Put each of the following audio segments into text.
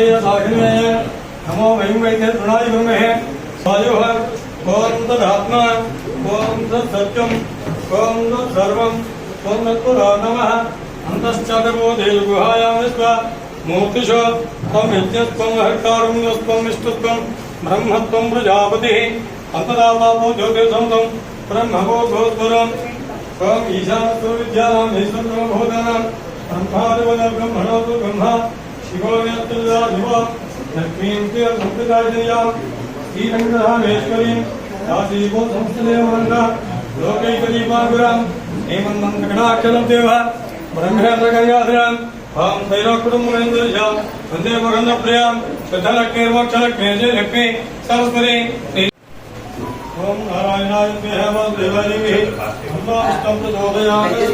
य साक्षिणय नमो वैं वैद्य तृणायुगमे सायुः ॐ तदात्मा ॐ तत्सत्यम् ॐ तत्सर्वम् ॐ तत्पुरा नमः। अन्तश्चाकरोदेलगुहायां स्व मूर्तिशो त्वं यज्ञस्त्वं हर्तारं त्वं इष्टत्वं, ब्रह्मत्वं प्रजापतिः। अन्तदातापो ज्योतिर्सं त्वं ब्रह्मवो घोद्वरम् त्वं ईशानतो विद्यानां ईश्वरो भूतानां ब्रह्मादिवद ब्रह्मणो तु ब्रह्मा। शिवव्यत्तदाधिव लक्ष्मीं संप्रदायया श्रीरङ्गधामेश्वरीं काशीभो संस्थदेवनन्द लोकैकदीपागुरां हेमन्मन्दकटाक्षलं देव ब्रह्मेन्द्रकयाधराम् ॐ तैलोकुटुम्बरेन्द्रजां वंदे मगन्धप्रियाँ श्रद्धलक्ष्मीर्मोक्षलक्ष्मीर्जे लक्ष्मी सरस्वती ॐ नारायणाय देहवं देवादिभिः अम्बाष्टं प्रचोदयामि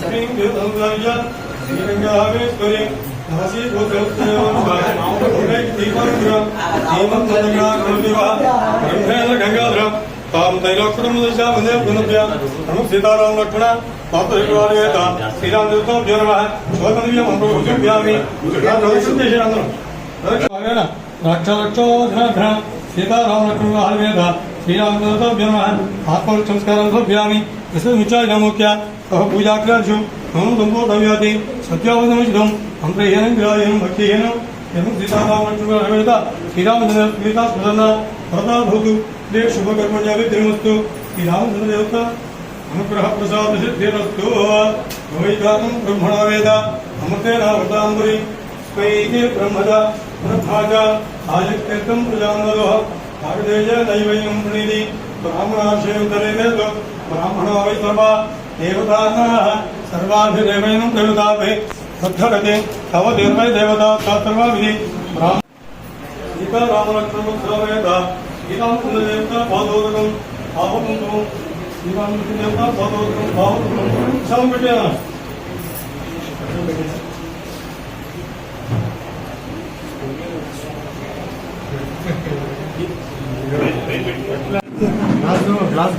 श्रीं देवं राजा श्रीरङ्गधामेश्वरीं శ్రీం దేవతంగాయ శ్రీరంగామేశ్వరి కాశీ భూతోత్తరం మామూలుగా దీపాంకురం దీపం తదగా కృతివ బ్రహ్మేంద్ర గంగాధరం. తాం తైలోకుడం దశ వందే పునభ్య నమ సీతారాం లక్ష్మణ. మాతృవాదేత శ్రీరామ్ దేవతో నమ. శోకనియం అనుభూతిభ్యామి అందరం. రక్షరక్షోధర సీతారామ లక్ష్మణ శ్రీరామదేవతాభ్య నమ. ఆత్మ సంస్కారం భవ్యామి విశ్వముచాయ నమోక్య సహ పూజాగ్రాజు మమ దంపోటవ్యాతి సత్యావధమిషితం అంతర్హీనం గ్రాహ్యం భక్తిహీనం ఎం సీతారామ శ్రీరామచంద్ర స్మృత స్మరణ ప్రదా భూతు దే శుభకర్మణ్యావి తిరుమస్తు శ్రీరామచంద్ర దేవత అనుగ్రహ ప్రసాద సిద్ధిరస్తు ద్వైతానం బ్రహ్మణ వేద అమృతేన వృతాంబురి స్వైతి బ్రహ్మద బ్రహ్మాజ ఆయుక్తం ప్రజామదో భారతేజ దైవయం ప్రణీతి బ్రాహ్మణాశయోత్తరే వేద బ్రాహ్మణ వై సర్వ దేవతాః సర్వాభిదేవైనం దేవతాభి తద్ధగతి తవ దేవై దేవతా సర్వాభిధి బ్రాహ్మణ సీతారామలక్ష్మణోత్సవేద శ్రీరామచంద్ర దేవత పాదోదకం పాపకుంకుమం శ్రీరామచంద్ర దేవత పాదోదకం పాపకుంకుమం శవం పెట్టేనా? గ్లాస్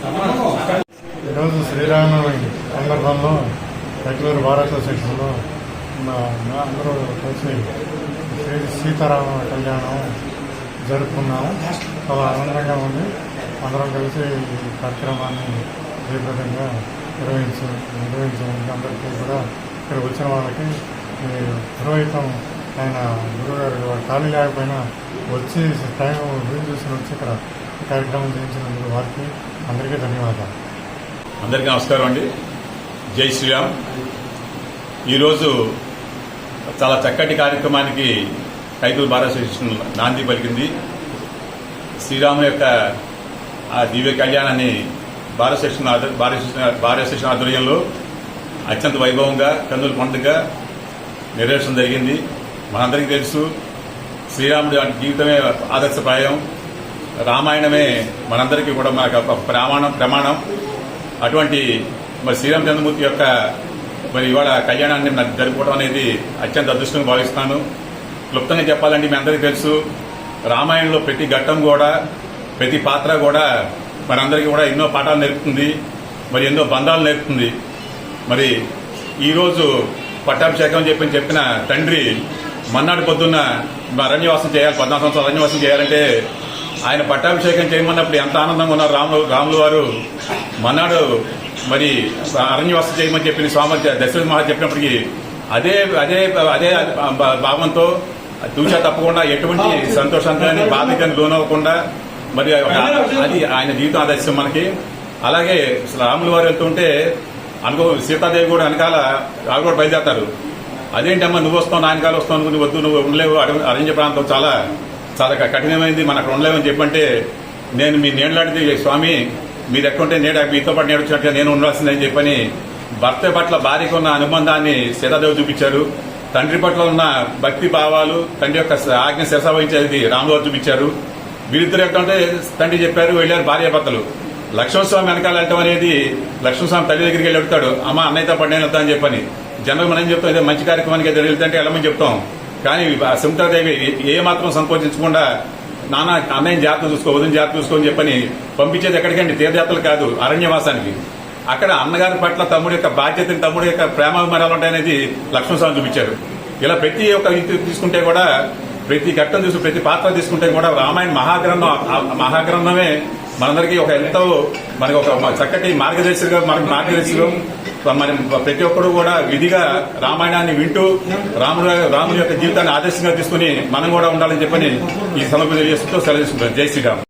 ఈరోజు శ్రీరామనవమి సందర్భంలో బెంగళూరు బార్ అసోసియేషన్లో అందరూ కలిసి శ్రీ సీతారామ కళ్యాణం జరుపుకున్నాము. చాలా ఆనందంగా ఉంది అందరం కలిసి ఈ కార్యక్రమాన్ని జయప్రదంగా నిర్వహించ నిర్వహించడానికి అందరికీ కూడా ఇక్కడ వచ్చిన వాళ్ళకి ఈ పురోహితం ఆయన గురుగారు ఖాళీ లేకపోయినా వచ్చి టైం వీలు చూసుకుని వచ్చి ఇక్కడ కార్యక్రమం చేయించినందుకు వారికి అందరికీ ధన్యవాదాలు. అందరికీ నమస్కారం అండి. జై శ్రీరామ్. ఈరోజు చాలా చక్కటి కార్యక్రమానికి కైతూరు భారత స్టేషన్ నాంది పలికింది. శ్రీరాముని యొక్క ఆ దివ్య కళ్యాణాన్ని భారత స్టేషన్ భారత భారత ఆధ్వర్యంలో అత్యంత వైభవంగా కన్నుల పండుగ నెరవేర్చడం జరిగింది. మనందరికీ తెలుసు శ్రీరాముడి జీవితమే ఆదర్శప్రాయం. రామాయణమే మనందరికీ కూడా మనకు ఒక ప్రమాణం ప్రమాణం. అటువంటి మరి శ్రీరామచంద్రమూర్తి యొక్క మరి ఇవాళ కళ్యాణాన్ని నాకు జరుపుకోవడం అనేది అత్యంత అదృష్టంగా భావిస్తున్నాను క్లుప్తంగా చెప్పాలంటే మీ అందరికీ తెలుసు రామాయణంలో ప్రతి ఘట్టం కూడా ప్రతి పాత్ర కూడా మనందరికీ కూడా ఎన్నో పాఠాలు నేర్పుతుంది మరి ఎన్నో బంధాలు నేర్పుతుంది. మరి ఈరోజు పట్టాభిషేకం అని చెప్పి చెప్పిన తండ్రి మన్నాడు పొద్దున్న అరణ్యవాసం చేయాలి పద్నాలుగు సంవత్సరాలు అరణ్యవాసం చేయాలంటే ఆయన పట్టాభిషేకం చేయమన్నప్పుడు ఎంత ఆనందంగా ఉన్నారు. రాములు రాములు వారు మన్నాడు మరి అరణ్యవాస చేయమని చెప్పిన స్వామి దశరథ మహారాజ్ చెప్పినప్పటికీ అదే అదే అదే భావంతో దూష తప్పకుండా ఎటువంటి సంతోషానికి కానీ లోనవ్వకుండా మరి అది ఆయన జీవితం ఆదర్శం మనకి. అలాగే రాములు వారు వెళ్తుంటే అనుకో సీతాదేవి కూడా వెనకాల రావు కూడా బయలుదేరతారు. అదేంటమ్మా నువ్వు వస్తావు నాయనకాలు వస్తావు అనుకుని వద్దు నువ్వు ఉండలేవు అరణ్య ప్రాంతం చాలా చాలా కఠినమైంది. మనకు ఉండలేమని చెప్పంటే నేను మీ నీళ్ళలాంటిది స్వామి మీరు ఎక్కడుంటే నేడు మీతో పాటు నేడుచినట్టుగా నేను ఉండాల్సిందని చెప్పని భర్త పట్ల భార్యకు ఉన్న అనుబంధాన్ని సీతాదేవి చూపించారు. తండ్రి పట్ల ఉన్న భక్తి భావాలు తండ్రి యొక్క ఆజ్ఞ శిరస వహించేది చూపించారు. వీరిద్దరు ఎక్కడంటే తండ్రి చెప్పారు వెళ్ళారు భార్య భర్తలు. లక్ష్మణస్వామి వెనకాల వెళ్ళటం అనేది లక్ష్మణస్వామి తల్లి దగ్గరికి వెళ్ళి అడుగుతాడు అమ్మ అన్నయ్యతో పడిన వెళ్తా అని చెప్పని. జనరల్ మనం ఏం చెప్తాం ఇదే మంచి కార్యక్రమానికి ఏదో వెళ్తుంటే వెళ్ళమని చెప్తాం. కానీ సుమితాదేవి ఏ మాత్రం సంకోచించకుండా నానా అన్నయ్య జాతకం చూసుకో వదిన జాతకం చూసుకో అని చెప్పని పంపించేది ఎక్కడికండి? తీర్థయాత్రలు కాదు అరణ్యవాసానికి. అక్కడ అన్నగారి పట్ల తమ్ముడి యొక్క బాధ్యతని తమ్ముడి యొక్క ప్రేమాభిమానాలు ఉంటాయనేది లక్ష్మణస్వామి చూపించారు. ఇలా ప్రతి ఒక్క ఇది తీసుకుంటే కూడా ప్రతి ఘట్టం చూసి ప్రతి పాత్ర తీసుకుంటే కూడా రామాయణ మహాగ్రంథం మహాగ్రంథమే మనందరికీ ఒక ఎంతో మనకు ఒక చక్కటి మార్గదర్శిగా మనకు మార్గదర్శిగా మరి ప్రతి ఒక్కరు కూడా విధిగా రామాయణాన్ని వింటూ రాముడు రాముడి యొక్క జీవితాన్ని ఆదర్శంగా తీసుకుని మనం కూడా ఉండాలని చెప్పని ఈ సమయంలో తెలియజేస్తూ సెలవు జై శ్రీరామ్.